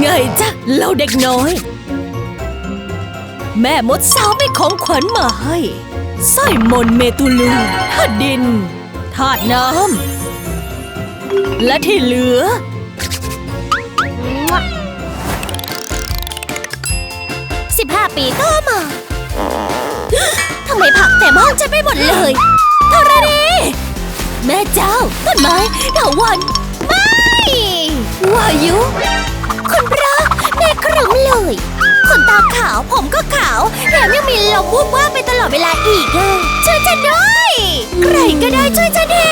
ไงจ๊ะเราเด็กน้อย แม่มดสาวไม่ของขวัญมาให้สร้อยมนต์เมตุลูธาตุดินธาตุน้ำและที่เหลือ 15 ปีก็มา ทำไมผักแต่มองฉันไปหมดเลยธรณีแม่เจ้าต้นไม้เถาวันไม่วายุ คุณพระแม่ครึ้มเลยขนตาขาวผมก็ขาวแถมยังมีลมวูบว่าไปตลอดเวลาอีกอะช่วยฉันด้วยใครก็ได้ช่วยฉันที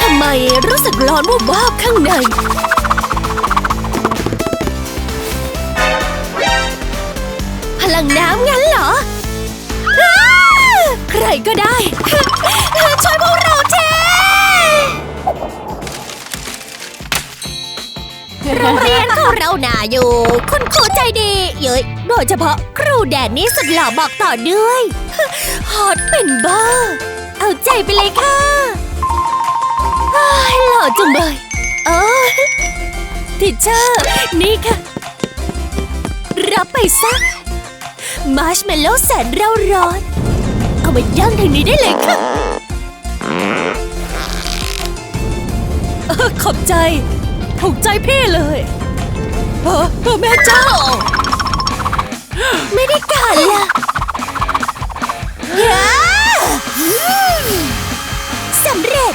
ทำไมรู้สึกร้อนวูบวาบข้างในพลังน้ำงั้นเหรอ ใครก็ได้ ช่วยพวกเราที โรงเรียนของเราหนาอยู่ คุณครูใจดี เย้ยโดยเฉพาะครูแดนนี่สุดหล่อบอกต่อด้วย ฮอตเป็นบ้า เอาใจไปเลยค่ะหล่อจังเลยเออทิเชอร์นี่ค่ะ รับไปซะมาร์ชเมลโล่แสนเร่าร้อน เอามาย่างทางนี้ได้เลยค่ะขอบใจ ถูกใจพี่เลยเออเออแม่เจ้า ไม่ได้การละย้าสำเร็จ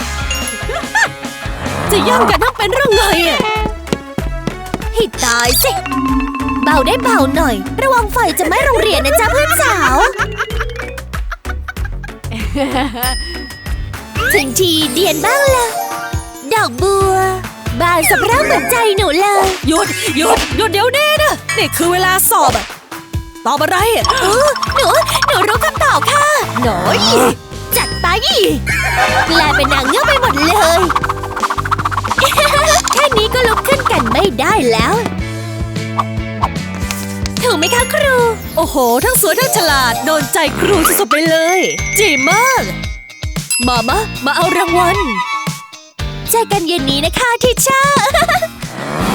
จะย่างกันทั้งเป็นเรื่องไงอะให้ตายสิ เบาได้เบาหน่อย ระวังไฟจะไหม้โรงเรียนนะจ๊ะเพื่อนสาว ถึงทีเดียนบ้างละ ดอกบัว บานสะพรั่งเหมือนใจหนูเลย หยุดหยุดหยุดเดี๋ยวนี้นะนี่คือเวลาสอบอะตอบอะไรอะเออหนู หนูรู้คำตอบค่ะ หน่อยจัดไปกลายเป็นนางเงือกไปหมดเลย แค่นี้ก็ลุกขึ้นกันไม่ได้แล้ว ถูกไหมคะครู โอ้โห ทั้งสวยทั้งฉลาด โดนใจครูสุดๆไปเลย จีมาก มามะมาเอารางวัล เจอกันเย็นนี้นะคะทิชเชอร์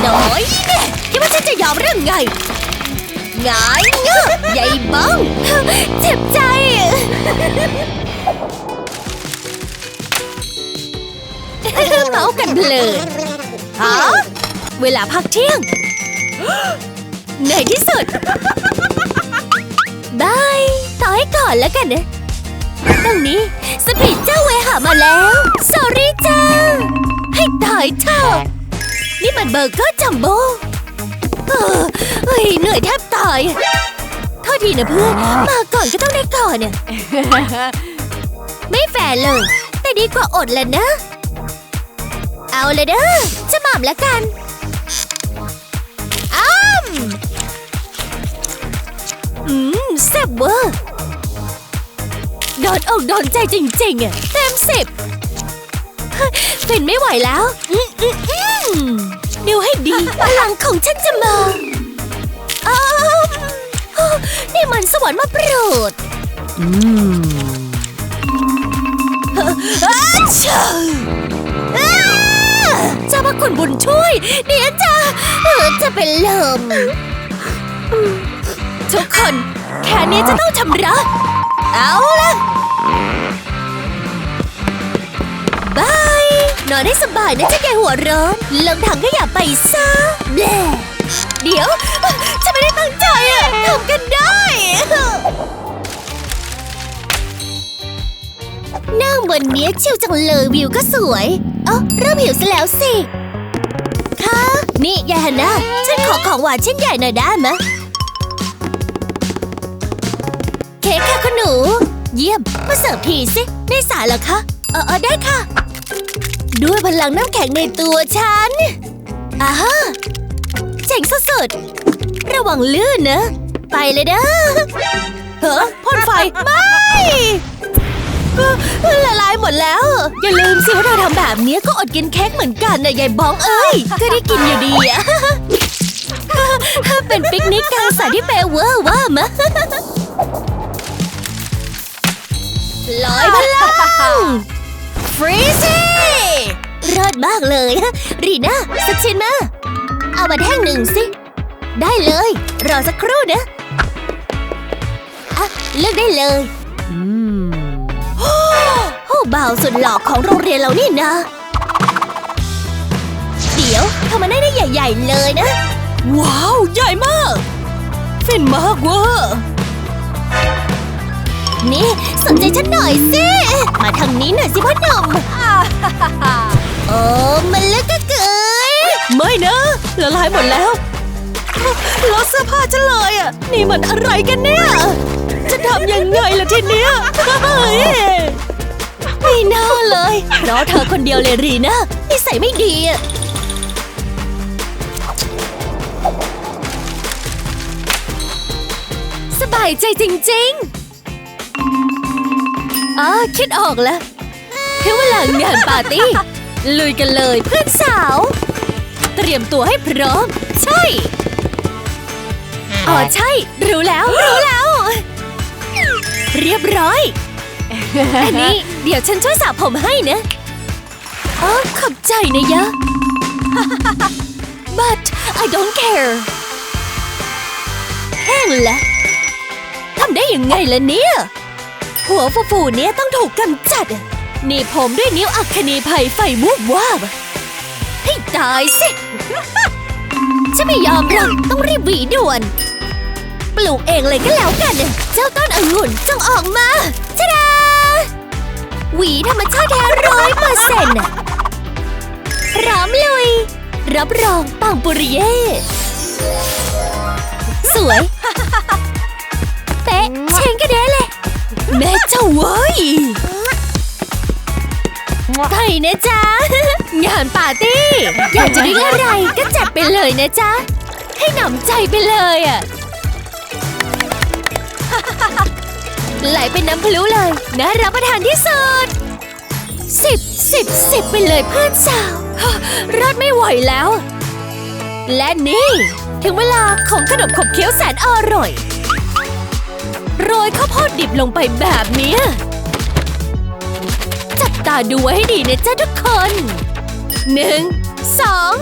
น้อยเนี่ยคิดว่าฉันจะยอมเรื่องไงไงเงือกใหญ่บ้องเจ็บใจ เมากันเลินฮะเวลาพักเที่ยงในที่สุดบายต่อให้ก่อนแล้วกันนะตรงนี้ สปีดเจ้าเวหามาแล้ว สอรี่จ้า ให้ตายเถอะนี่มันเบอร์เกอร์จัมโบ้เออเฮ้ยเหนื่อยแทบตายโทษทีนะเพื่อนมาก่อนก็ต้องได้ก่อนเนี่ยไม่แฟร์เลย แต่ดีกว่าอดแหละนะ เอาเลยเด้อจะหม่ำแล้วกันอ้ามอืมแซ่บเวอร์โดนอกโดนใจจริงๆอะเต็มสิบ ฟินไม่ไหวแล้วอืมอืมอืมดูให้ดีพลังของฉันจะมาอ้าวนี่มันสวรรค์มาโปรดอืมอาชาอ้าเจ้าพระคุณบุญช่วย เดี๋ยวจะจะเป็นลมทุกคน แค่นี้จะต้องชำระ เอาละ นอนให้สบายนะเจ้าแกหัวร้อนลงถังขยะไปซะแบลเดี๋ยวฉันไม่ได้ตั้งใจอะทำกันได้นั่งบนเนี้ยชิวจังเลยวิวก็สวย เอ้าเริ่มหิวซะแล้วสิคะนี่ยายฮันน่าฉันขอของหวานชิ้นใหญ่หน่อยได้ไหมเค้กค่ะคุณหนู เยี่ยมมาเสิร์ฟทีสิได้สายเหรอคะ เออเออได้ค่ะ ด้วยพลังน้ำแข็งในตัวฉันอ่าเจ๋งสุดๆ ระวังลื่นนะ ไปเลยเด้อเฮ้อพ่นไฟ ไม่ละลายหมดแล้ว อย่าลืมสิว่าเธอทำแบบนี้ก็อดกินเค้กเหมือนกันนะยายบ้องเอ้ย ก็ได้กินอยู่ดีอะเป็นปิกนิกกลางสระที่เปรเวอร์ว่ามะลอยพลังฟรีซี รอดมากเลยรีน่าสักชิ้นมา เอามาแท่งหนึ่งสิ ได้เลย รอสักครู่นะอะเลือกได้เลยอืมโอ้บ่าวสุดหล่อของโรงเรียนเรานี่นะ เดี๋ยวทำมาได้ได้ใหญ่ ๆ เลยนะ ว้าว ใหญ่มาก ฟินมากเวอร์นี่ สนใจฉันหน่อยสิ มาทางนี้หน่อยสิพ่อหนุ่ม อ้มันเล็กเกยไม่นะละลายหมดแล้วลดเสื้อผ้าฉันเลยอะ นี่มันอะไรกันเนี่ยจะทำยังไงล่ะทีเนี้ยไม่น่าเลยเพราะเธอคนเดียวเลยรีนะนิสัยไม่ดีอะสบายใจจริงๆอ๋อคิดออกแล้วถึงเวลางานปาร์ตี้ ลุยกันเลยเพื่อนสาว เตรียมตัวให้พร้อม ใช่ อ๋อใช่ รู้แล้ว รู้แล้ว เรียบร้อย อันนี้เดี๋ยวฉันช่วยสระผมให้นะอ๋อขอบใจนะยะ but I don't care แห้งแล้วทำได้ยังไงล่ะเนี่ย หัวฟูๆเนี่ยต้องถูกกำจัดอะ หนี่ผมด้วยนิ้วอัคคณีภัยไฟมูบวาบให้ตายสิ ฉันไม่ยอมหรอกต้องรีบหวีด่วน ปลูกเองเลยก็แล้วกัน เจ้าต้นองุ่นจงออกมาชะดาหวีธรรมชาติแท้ร้อยเปอร์เซ็นต์พร้อมลุย รับรองปังปุริเย่สวย เป๊ะเชงกระเด้เลย แม่เจ้าเว้ย ไปนะจ๊ะ งานปาร์ตี้ อยากจะได้อะไรก็จัดไปเลยนะจ๊ะ ให้หนำใจไปเลยอะไหลเป็นน้ำพลุเลยน่ารับประทานที่สุดสิบสิบสิบไปเลยเพื่อนสาวรอดไม่ไหวแล้ว และนี่ ถึงเวลาของขนมขบเคี้ยวแสนอร่อย โรยข้าวโพดดิบลงไปแบบนี้ ตาดูไว้ให้ดีนะจ๊ะทุกคนหนึ่งสอง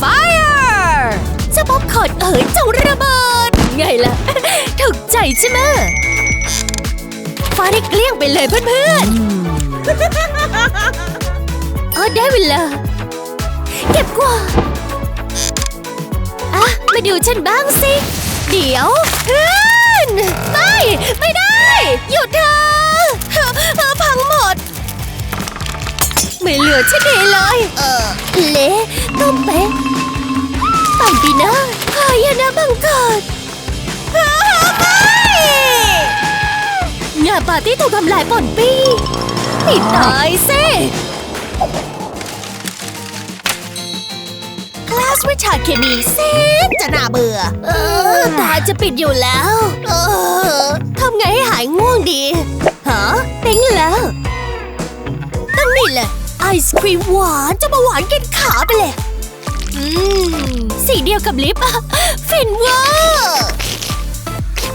fire จ้าป๊อปคอร์นเอ๋ยจงระเบิด ไงล่ะ ถูกใจใช่ไหมฟ้าได้เกลี้ยงไปเลยเพื่อนๆอ๋อได้เวลา เก็บกว่า อะ มาดูฉันบ้างสิ เดี๋ยว ลือฉันเองเลย เออเละต้มเป๊ะปั่นปีนะหายนะบังเกิดงานปาร์ตี้ถูกทำลายป่อนปี้ให้ตายสิคลาสวิชาเคมีเซนจะน่าเบื่อ เออตาจะปิดอยู่แล้ว เออทำไงให้หายง่วงดี ฮะปิ๊งแล้วตั้งนี่แหละ ไอศครีมหวานจะมาหวานกินขาไปเลย อืม สีเดียวกับลิปอะฟินเวอร์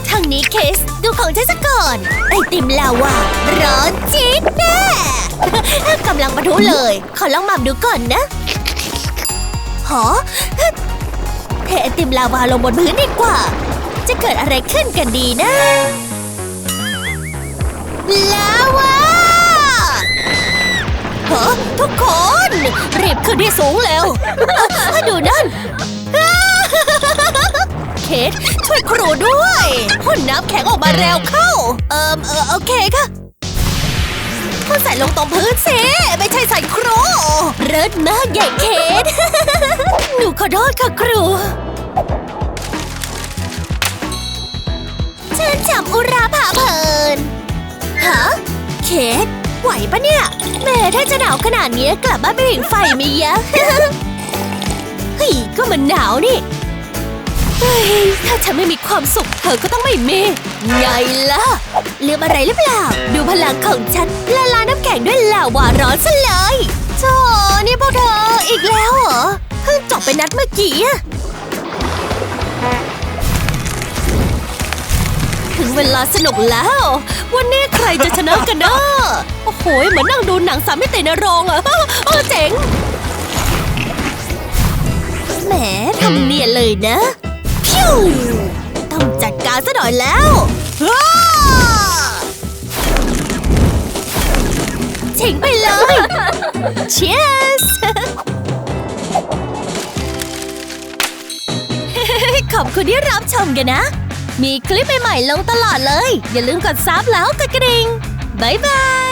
ทางนี้เคสดูของฉันซะก่อน ไอติมลาวาร้อนจี๊ดแน่กำลังปะทุเลย ขอลองหม่ำดูก่อนนะหอเทไอติมลาวาลงบนพื้นดีกว่า จะเกิดอะไรขึ้นกันดีนะ ลาวา ฮะทุกคน รีบขึ้นที่สูงแล้ว ดูนั่น เคทช่วยครูด้วยพ่นน้ำแข็งออกมาเร็วเข้า เอิมเออโอเคค่ะพ่นใส่ลงตรงพื้นสิ ไม่ใช่ใส่ครู เริดมากใหญ่เคทหนูขอโทษค่ะครูเชิญจำอุราผาเพลินฮะเคท ไหวปะเนี่ย แม่ถ้าจะหนาวขนาดนี้กลับบ้านไปผิงไฟมียะเฮ้ยก็มันหนาวนี่เฮ้ยถ้าฉันไม่มีความสุขเธอก็ต้องไม่มีไงล่ะลืมอะไรหรือเปล่า ดูพลังของฉันละลายน้ำแข็งด้วยลาวาร้อนซะเลยโธ่นี่พวกเธออีกแล้วเหรอเพิ่งจบไปนัดเมื่อกี้ เวลาสนุกแล้ว วันนี้ใครจะชนะกันนะโอ้โหเหมือนนั่งดูหนังสามมิติในโรงอะโอ้เจ๋ง แหมทำเนียนเลยนะพิวต้องจัดการซะหน่อยแล้วอ้าทิ้งไปเลย Cheers ขอบคุณที่รับชมกันนะ มีคลิปใหม่ๆลงตลอดเลย อย่าลืมกดซับแล้วกดกระดิ่งบ๊ายบาย